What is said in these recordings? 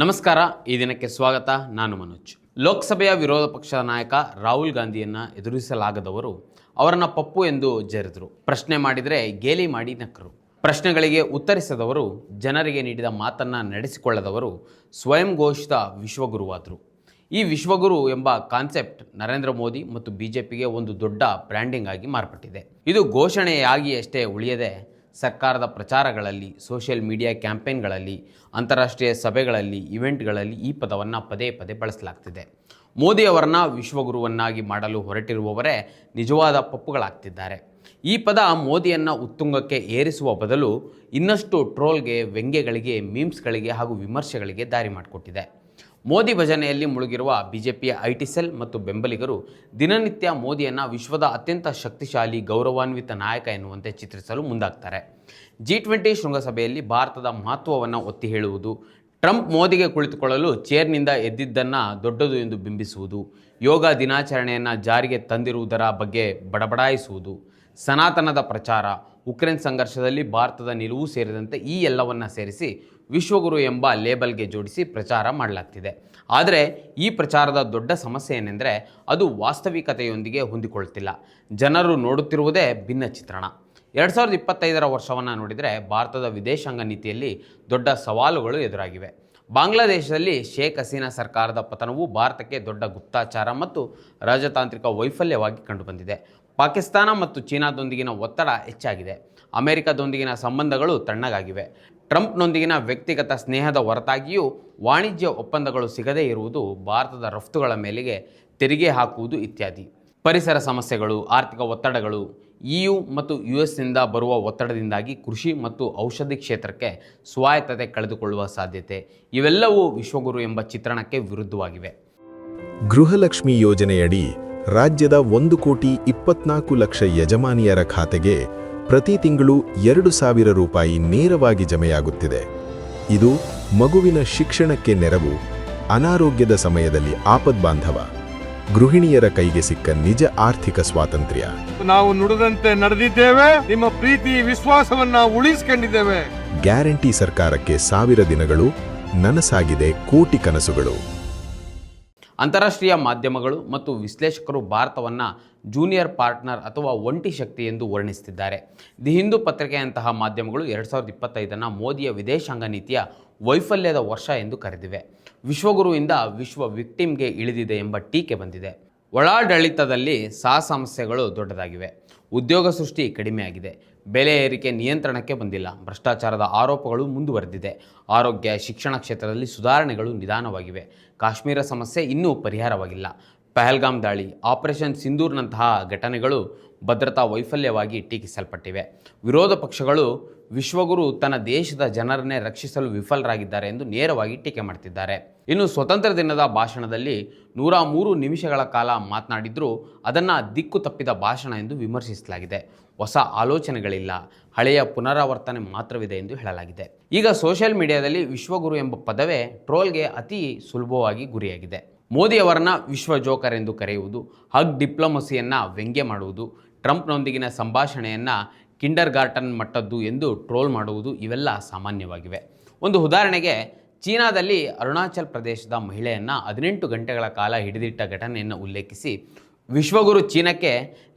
ನಮಸ್ಕಾರ, ಈ ದಿನಕ್ಕೆ ಸ್ವಾಗತ. ನಾನು ಮನೋಜ್. ಲೋಕಸಭೆಯ ವಿರೋಧ ಪಕ್ಷದ ನಾಯಕ ರಾಹುಲ್ ಗಾಂಧಿಯನ್ನ ಎದುರಿಸಲಾಗದವರು ಅವರನ್ನು ಪಪ್ಪು ಎಂದು ಜರಿದರು. ಪ್ರಶ್ನೆ ಮಾಡಿದರೆ ಗೇಲಿ ಮಾಡಿ ನಕ್ಕರು ಪ್ರಶ್ನೆಗಳಿಗೆ ಉತ್ತರಿಸದವರು, ಜನರಿಗೆ ನೀಡಿದ ಮಾತನ್ನು ನಡೆಸಿಕೊಳ್ಳದವರು ಸ್ವಯಂ ಘೋಷಿತ ವಿಶ್ವಗುರುವಾದರು. ಈ ವಿಶ್ವಗುರು ಎಂಬ ಕಾನ್ಸೆಪ್ಟ್ ನರೇಂದ್ರ ಮೋದಿ ಮತ್ತು ಬಿಜೆಪಿಗೆ ಒಂದು ದೊಡ್ಡ ಬ್ರ್ಯಾಂಡಿಂಗ್ ಆಗಿ ಮಾರ್ಪಟ್ಟಿದೆ. ಇದು ಘೋಷಣೆಯಾಗಿ ಅಷ್ಟೇ ಉಳಿಯದೆ ಸರ್ಕಾರದ ಪ್ರಚಾರಗಳಲ್ಲಿ ಸೋಷಿಯಲ್ ಮೀಡಿಯಾ ಕ್ಯಾಂಪೇನ್ಗಳಲ್ಲಿ, ಅಂತಾರಾಷ್ಟ್ರೀಯ ಸಭೆಗಳಲ್ಲಿ, ಇವೆಂಟ್ಗಳಲ್ಲಿ ಈ ಪದವನ್ನು ಪದೇ ಪದೇ ಬಳಸಲಾಗ್ತಿದೆ. ಮೋದಿ ಅವರನ್ನ ವಿಶ್ವಗುರುವನ್ನಾಗಿ ಮಾಡಲು ಹೊರಟಿರುವವರೇ ನಿಜವಾದ ಪಪ್ಪುಗಳಾಗ್ತಿದ್ದಾರೆ. ಈ ಪದ ಮೋದಿಯನ್ನು ಉತ್ತುಂಗಕ್ಕೆ ಏರಿಸುವ ಬದಲು ಇನ್ನಷ್ಟು ಟ್ರೋಲ್ಗೆ, ವ್ಯಂಗ್ಯಗಳಿಗೆ ಮೀಮ್ಸ್ಗಳಿಗೆ ಹಾಗೂ ವಿಮರ್ಶೆಗಳಿಗೆ ದಾರಿ ಮಾಡಿಕೊಟ್ಟಿದೆ. ಮೋದಿ ಭಜನೆಯಲ್ಲಿ ಮುಳುಗಿರುವ ಬಿಜೆಪಿಯ ಐಟಿ ಸೆಲ್ ಮತ್ತು ಬೆಂಬಲಿಗರು ದಿನನಿತ್ಯ ಮೋದಿಯನ್ನು ವಿಶ್ವದ ಅತ್ಯಂತ ಶಕ್ತಿಶಾಲಿ, ಗೌರವಾನ್ವಿತ ನಾಯಕ ಎನ್ನುವಂತೆ ಚಿತ್ರಿಸಲು ಮುಂದಾಗ್ತಾರೆ. ಜಿ ಟ್ವೆಂಟಿ ಶೃಂಗಸಭೆಯಲ್ಲಿ ಭಾರತದ ಮಹತ್ವವನ್ನು ಒತ್ತಿ ಹೇಳುವುದು, ಟ್ರಂಪ್ ಮೋದಿಗೆ ಕುಳಿತುಕೊಳ್ಳಲು ಚೇರ್ನಿಂದ ಎದ್ದಿದ್ದನ್ನು ದೊಡ್ಡದು ಎಂದು ಬಿಂಬಿಸುವುದು, ಯೋಗ ದಿನಾಚರಣೆಯನ್ನು ಜಾರಿಗೆ ತಂದಿರುವುದರ ಬಗ್ಗೆ ಬಡಬಡಾಯಿಸುವುದು, ಸನಾತನದ ಪ್ರಚಾರ, ಉಕ್ರೇನ್ ಸಂಘರ್ಷದಲ್ಲಿ ಭಾರತದ ನಿಲುವು ಸೇರಿದಂತೆ ಈ ಎಲ್ಲವನ್ನು ಸೇರಿಸಿ ವಿಶ್ವಗುರು ಎಂಬ ಲೇಬಲ್ಗೆ ಜೋಡಿಸಿ ಪ್ರಚಾರ ಮಾಡಲಾಗ್ತಿದೆ. ಆದರೆ ಈ ಪ್ರಚಾರದ ದೊಡ್ಡ ಸಮಸ್ಯೆ ಏನೆಂದರೆ ಅದು ವಾಸ್ತವಿಕತೆಯೊಂದಿಗೆ ಹೊಂದಿಕೊಳ್ತಿಲ್ಲ. ಜನರು ನೋಡುತ್ತಿರುವುದೇ ಭಿನ್ನ ಚಿತ್ರಣ. ಎರಡು ಸಾವಿರದ ಇಪ್ಪತ್ತೈದರ ವರ್ಷವನ್ನು ನೋಡಿದರೆ ಭಾರತದ ವಿದೇಶಾಂಗ ನೀತಿಯಲ್ಲಿ ದೊಡ್ಡ ಸವಾಲುಗಳು ಎದುರಾಗಿವೆ. ಬಾಂಗ್ಲಾದೇಶದಲ್ಲಿ ಶೇಖ್ ಹಸೀನಾ ಸರ್ಕಾರದ ಪತನವು ಭಾರತಕ್ಕೆ ದೊಡ್ಡ ಗುಪ್ತಾಚಾರ ಮತ್ತು ರಾಜತಾಂತ್ರಿಕ ವೈಫಲ್ಯವಾಗಿ ಕಂಡುಬಂದಿದೆ. ಪಾಕಿಸ್ತಾನ ಮತ್ತು ಚೀನಾದೊಂದಿಗಿನ ಒತ್ತಡ ಹೆಚ್ಚಾಗಿದೆ. ಅಮೆರಿಕದೊಂದಿಗಿನ ಸಂಬಂಧಗಳು ತಣ್ಣಗಾಗಿವೆ. ಟ್ರಂಪ್ನೊಂದಿಗಿನ ವ್ಯಕ್ತಿಗತ ಸ್ನೇಹದ ಹೊರತಾಗಿಯೂ ವಾಣಿಜ್ಯ ಒಪ್ಪಂದಗಳು ಸಿಗದೇ ಇರುವುದು ಭಾರತದ ರಫ್ತುಗಳ ಮೇಲೆಗೆ ತೆರಿಗೆ ಹಾಕುವುದು ಇತ್ಯಾದಿ. ಪರಿಸರ ಸಮಸ್ಯೆಗಳು, ಆರ್ಥಿಕ ಒತ್ತಡಗಳು, ಇಯು ಮತ್ತು ಯು ಎಸ್ನಿಂದ ಬರುವ ಒತ್ತಡದಿಂದಾಗಿ ಕೃಷಿ ಮತ್ತು ಔಷಧಿ ಕ್ಷೇತ್ರಕ್ಕೆ ಸ್ವಾಯತ್ತತೆ ಕಳೆದುಕೊಳ್ಳುವ ಸಾಧ್ಯತೆ. ಇವೆಲ್ಲವೂ ವಿಶ್ವಗುರು ಎಂಬ ಚಿತ್ರಣಕ್ಕೆ ವಿರುದ್ಧವಾಗಿವೆ. ಗೃಹಲಕ್ಷ್ಮಿ ಯೋಜನೆಯಡಿ ರಾಜ್ಯದ ಒಂದು ಕೋಟಿ ಇಪ್ಪತ್ನಾಲ್ಕು ಲಕ್ಷ ಯಜಮಾನಿಯರ ಖಾತೆಗೆ ಪ್ರತಿ ತಿಂಗಳು ಎರಡು ಸಾವಿರ ರೂಪಾಯಿ ನೇರವಾಗಿ ಜಮೆಯಾಗುತ್ತಿದೆ. ಇದು ಮಗುವಿನ ಶಿಕ್ಷಣಕ್ಕೆ ನೆರವು ಅನಾರೋಗ್ಯದ ಸಮಯದಲ್ಲಿ ಆಪದ್ಬಾಂಧವ ಗೃಹಿಣಿಯರ ಕೈಗೆ ಸಿಕ್ಕ ನಿಜ ಆರ್ಥಿಕ ಸ್ವಾತಂತ್ರ್ಯ. ನಾವು ನುಡಿದಂತೆ ನಡೆದಿದ್ದೇವೆ ನಿಮ್ಮ ಪ್ರೀತಿ ವಿಶ್ವಾಸವನ್ನ ಉಳಿಸಿಕೊಂಡಿದ್ದೇವೆ. ಗ್ಯಾರಂಟಿ ಸರ್ಕಾರಕ್ಕೆ ಸಾವಿರ ದಿನಗಳು ನನಸಾಗಿದೆ ಕೋಟಿ ಕನಸುಗಳು. ಅಂತಾರಾಷ್ಟ್ರೀಯ ಮಾಧ್ಯಮಗಳು ಮತ್ತು ವಿಶ್ಲೇಷಕರು ಭಾರತವನ್ನು ಜೂನಿಯರ್ ಪಾರ್ಟ್ನರ್ ಅಥವಾ ಒಂಟಿ ಶಕ್ತಿ ಎಂದು ವರ್ಣಿಸುತ್ತಿದ್ದಾರೆ. ದಿ ಹಿಂದೂ ಪತ್ರಿಕೆಯಂತಹ ಮಾಧ್ಯಮಗಳು ಎರಡು ಸಾವಿರದ ಇಪ್ಪತ್ತೈದನ್ನು ಮೋದಿಯ ವಿದೇಶಾಂಗ ನೀತಿಯ ವೈಫಲ್ಯದ ವರ್ಷ ಎಂದು ಕರೆದಿವೆ. ವಿಶ್ವಗುರುವಿಂದ ವಿಶ್ವ ವಿಕ್ಟಿಮ್ಗೆ ಇಳಿದಿದೆ ಎಂಬ ಟೀಕೆ ಬಂದಿದೆ. ಒಳಾಡಳಿತದಲ್ಲಿ ಸಹ ಸಮಸ್ಯೆಗಳು ದೊಡ್ಡದಾಗಿವೆ. ಉದ್ಯೋಗ ಸೃಷ್ಟಿ ಕಡಿಮೆಯಾಗಿದೆ. ಬೆಲೆ ಏರಿಕೆ ನಿಯಂತ್ರಣಕ್ಕೆ ಬಂದಿಲ್ಲ. ಭ್ರಷ್ಟಾಚಾರದ ಆರೋಪಗಳು ಮುಂದುವರೆದಿದೆ. ಆರೋಗ್ಯ, ಶಿಕ್ಷಣ ಕ್ಷೇತ್ರದಲ್ಲಿ ಸುಧಾರಣೆಗಳು ನಿಧಾನವಾಗಿವೆ. ಕಾಶ್ಮೀರ ಸಮಸ್ಯೆ ಇನ್ನೂ ಪರಿಹಾರವಾಗಿಲ್ಲ. ಪಹಲ್ಗಾಮ್ ದಾಳಿ, ಆಪರೇಷನ್ ಸಿಂಧೂರ್ನಂತಹ ಘಟನೆಗಳು ಭದ್ರತಾ ವೈಫಲ್ಯವಾಗಿ ಟೀಕಿಸಲ್ಪಟ್ಟಿವೆ. ವಿರೋಧ ಪಕ್ಷಗಳು ವಿಶ್ವಗುರು ತನ್ನ ದೇಶದ ಜನರನ್ನೇ ರಕ್ಷಿಸಲು ವಿಫಲರಾಗಿದ್ದಾರೆ ಎಂದು ನೇರವಾಗಿ ಟೀಕೆ ಮಾಡ್ತಿದ್ದಾರೆ. ಇನ್ನು ಸ್ವತಂತ್ರ ದಿನದ ಭಾಷಣದಲ್ಲಿ ನೂರ ಮೂರು ನಿಮಿಷಗಳ ಕಾಲ ಮಾತನಾಡಿದ್ರೂ ಅದನ್ನು ದಿಕ್ಕು ತಪ್ಪಿದ ಭಾಷಣ ಎಂದು ವಿಮರ್ಶಿಸಲಾಗಿದೆ. ಹೊಸ ಆಲೋಚನೆಗಳಿಲ್ಲ. ಹಳೆಯ ಪುನರಾವರ್ತನೆ ಮಾತ್ರವಿದೆ ಎಂದು ಹೇಳಲಾಗಿದೆ. ಈಗ ಸೋಷಿಯಲ್ ಮೀಡಿಯಾದಲ್ಲಿ ವಿಶ್ವಗುರು ಎಂಬ ಪದವೇ ಟ್ರೋಲ್ಗೆ ಅತಿ ಸುಲಭವಾಗಿ ಗುರಿಯಾಗಿದೆ. ಮೋದಿ ಅವರನ್ನ ವಿಶ್ವ ಜೋಕರ್ ಎಂದು ಕರೆಯುವುದು, ಹಗ್ ಡಿಪ್ಲೊಮಸಿಯನ್ನು ವ್ಯಂಗ್ಯ ಮಾಡುವುದು, ಟ್ರಂಪ್ನೊಂದಿಗಿನ ಸಂಭಾಷಣೆಯನ್ನು ಕಿಂಡರ್ ಗಾರ್ಟನ್ ಮಟ್ಟದ್ದು ಎಂದು ಟ್ರೋಲ್ ಮಾಡುವುದು ಇವೆಲ್ಲ ಸಾಮಾನ್ಯವಾಗಿವೆ. ಒಂದು ಉದಾಹರಣೆಗೆ, ಚೀನಾದಲ್ಲಿ ಅರುಣಾಚಲ್ ಪ್ರದೇಶದ ಮಹಿಳೆಯನ್ನು ಹದಿನೆಂಟು ಗಂಟೆಗಳ ಕಾಲ ಹಿಡಿದಿಟ್ಟ ಘಟನೆಯನ್ನು ಉಲ್ಲೇಖಿಸಿ ವಿಶ್ವಗುರು ಚೀನಕ್ಕೆ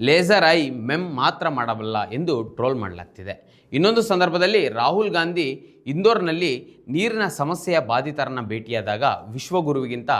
ಲೇಸರ್ ಐ ಮೆಮ್ ಮಾತ್ರ ಮಾಡಬಲ್ಲ ಎಂದು ಟ್ರೋಲ್ ಮಾಡಲಾಗ್ತಿದೆ. ಇನ್ನೊಂದು ಸಂದರ್ಭದಲ್ಲಿ ರಾಹುಲ್ ಗಾಂಧಿ ಇಂದೋರ್ನಲ್ಲಿ ನೀರಿನ ಸಮಸ್ಯೆಯ ಬಾಧಿತರನ್ನು ಭೇಟಿಯಾದಾಗ ವಿಶ್ವಗುರುವಿಗಿಂತ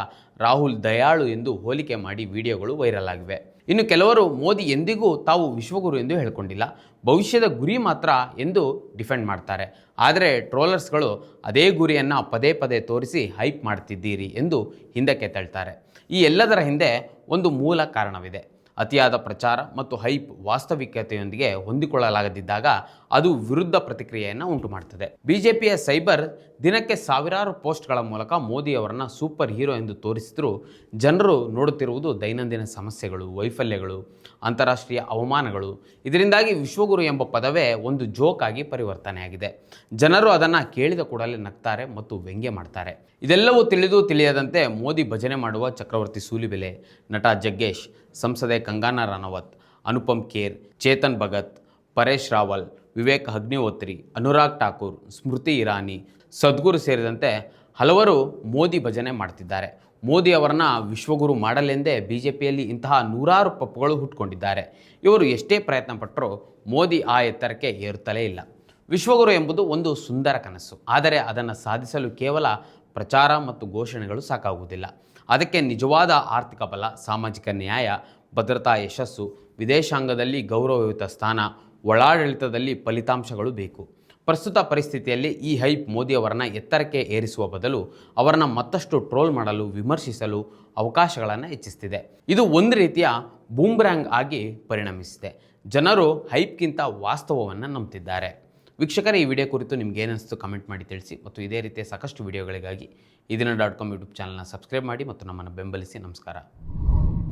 ರಾಹುಲ್ ದಯಾಳು ಎಂದು ಹೋಲಿಕೆ ಮಾಡಿ ವಿಡಿಯೋಗಳು ವೈರಲ್ ಆಗಿವೆ. ಇನ್ನು ಕೆಲವರು ಮೋದಿ ಎಂದಿಗೂ ತಾವು ವಿಶ್ವಗುರು ಎಂದು ಹೇಳಿಕೊಂಡಿಲ್ಲ. ಭವಿಷ್ಯದ ಗುರಿ ಮಾತ್ರ ಎಂದು ಡಿಫೆಂಡ್ ಮಾಡ್ತಾರೆ. ಆದರೆ ಟ್ರೋಲರ್ಸ್ಗಳು ಅದೇ ಗುರಿಯನ್ನು ಪದೇ ಪದೇ ತೋರಿಸಿ ಹೈಪ್ ಮಾಡ್ತಿದ್ದೀರಿ ಎಂದು ಹಿಂದಕ್ಕೆ ತಳ್ತಾರೆ. ಈ ಎಲ್ಲದರ ಹಿಂದೆ ಒಂದು ಮೂಲ ಕಾರಣವಿದೆ. ಅತಿಯಾದ ಪ್ರಚಾರ ಮತ್ತು ಹೈಪ್ ವಾಸ್ತವಿಕತೆಯೊಂದಿಗೆ ಹೊಂದಿಕೊಳ್ಳಲಾಗದಿದ್ದಾಗ ಅದು ವಿರುದ್ಧ ಪ್ರತಿಕ್ರಿಯೆಯನ್ನು ಉಂಟು ಮಾಡ್ತದೆ ಬಿಜೆಪಿಯ ಸೈಬರ್ ದಿನಕ್ಕೆ ಸಾವಿರಾರು ಪೋಸ್ಟ್ಗಳ ಮೂಲಕ ಮೋದಿ ಅವರನ್ನು ಸೂಪರ್ ಹೀರೋ ಎಂದು ತೋರಿಸಿದರೂ ಜನರು ನೋಡುತ್ತಿರುವುದು ದೈನಂದಿನ ಸಮಸ್ಯೆಗಳು, ವೈಫಲ್ಯಗಳು, ಅಂತಾರಾಷ್ಟ್ರೀಯ ಅವಮಾನಗಳು. ಇದರಿಂದಾಗಿ ವಿಶ್ವಗುರು ಎಂಬ ಪದವೇ ಒಂದು ಜೋಕ್ ಆಗಿ ಪರಿವರ್ತನೆಯಾಗಿದೆ. ಜನರು ಅದನ್ನು ಕೇಳಿದ ಕೂಡಲೇ ನಗ್ತಾರೆ ಮತ್ತು ವ್ಯಂಗ್ಯ ಮಾಡ್ತಾರೆ. ಇದೆಲ್ಲವೂ ತಿಳಿದು ತಿಳಿಯದಂತೆ ಮೋದಿ ಭಜನೆ ಮಾಡುವ ಚಕ್ರವರ್ತಿ ಸೂಲಿಬೆಲೆ, ನಟ ಜಗ್ಗೇಶ್, ಸಂಸದೆ ಕಂಗಾನಾ ರಾಣವತ್ ಅನುಪಮ್ ಖೇರ್, ಚೇತನ್ ಭಗತ್, ಪರೇಶ್ ರಾವಲ್, ವಿವೇಕ್ ಅಗ್ನಿಹೋತ್ರಿ, ಅನುರಾಗ್ ಠಾಕೂರ್, ಸ್ಮೃತಿ ಇರಾನಿ, ಸದ್ಗುರು ಸೇರಿದಂತೆ ಹಲವರು ಮೋದಿ ಭಜನೆ ಮಾಡ್ತಿದ್ದಾರೆ. ಮೋದಿ ಅವರನ್ನ ವಿಶ್ವಗುರು ಮಾಡಲೆಂದೇ ಬಿ ಜೆ ಪಿಯಲ್ಲಿ ಇಂತಹ ನೂರಾರು ಪಪ್ಪುಗಳು ಹುಟ್ಕೊಂಡಿದ್ದಾರೆ. ಇವರು ಎಷ್ಟೇ ಪ್ರಯತ್ನ ಪಟ್ಟರೂ ಮೋದಿ ಆ ಎತ್ತರಕ್ಕೆ ಏರುತ್ತಲೇ ಇಲ್ಲ. ವಿಶ್ವಗುರು ಎಂಬುದು ಒಂದು ಸುಂದರ ಕನಸು. ಆದರೆ ಅದನ್ನು ಸಾಧಿಸಲು ಕೇವಲ ಪ್ರಚಾರ ಮತ್ತು ಘೋಷಣೆಗಳು ಸಾಕಾಗುವುದಿಲ್ಲ. ಅದಕ್ಕೆ ನಿಜವಾದ ಆರ್ಥಿಕ ಬಲ, ಸಾಮಾಜಿಕ ನ್ಯಾಯ ಭದ್ರತಾ ಯಶಸ್ಸು, ವಿದೇಶಾಂಗದಲ್ಲಿ ಗೌರವಯುತ ಸ್ಥಾನ, ಒಳಾಡಳಿತದಲ್ಲಿ ಫಲಿತಾಂಶಗಳು ಬೇಕು. ಪ್ರಸ್ತುತ ಪರಿಸ್ಥಿತಿಯಲ್ಲಿ ಈ ಹೈಪ್ ಮೋದಿ ಅವರನ್ನ ಎತ್ತರಕ್ಕೆ ಏರಿಸುವ ಬದಲು ಅವರನ್ನು ಮತ್ತಷ್ಟು ಟ್ರೋಲ್ ಮಾಡಲು, ವಿಮರ್ಶಿಸಲು ಅವಕಾಶಗಳನ್ನು ಹೆಚ್ಚಿಸ್ತಿದೆ. ಇದು ಒಂದು ರೀತಿಯ ಬೂಮ್ರ್ಯಾಂಗ್ ಆಗಿ ಪರಿಣಮಿಸಿದೆ. ಜನರು ಹೈಪ್ಗಿಂತ ವಾಸ್ತವವನ್ನು ನಂಬ್ತಿದ್ದಾರೆ. ವೀಕ್ಷಕರೇ, ಈ ವಿಡಿಯೋ ಕುರಿತು ನಿಮ್ಗೆ ಏನಿಸ್ತು ಕಮೆಂಟ್ ಮಾಡಿ ತಿಳಿಸಿ ಮತ್ತು ಇದೇ ರೀತಿಯ ಸಾಕಷ್ಟು ವಿಡಿಯೋಗಳಿಗಾಗಿ ಇದನ್ನ ಡಾಟ್ ಕಾಮ್ ಯೂಟ್ಯೂಬ್ ಚಾನಲ್ನ ಸಬ್ಸ್ಕ್ರೈಬ್ ಮಾಡಿ ಮತ್ತು ನಮ್ಮನ್ನು ಬೆಂಬಲಿಸಿ ನಮಸ್ಕಾರ.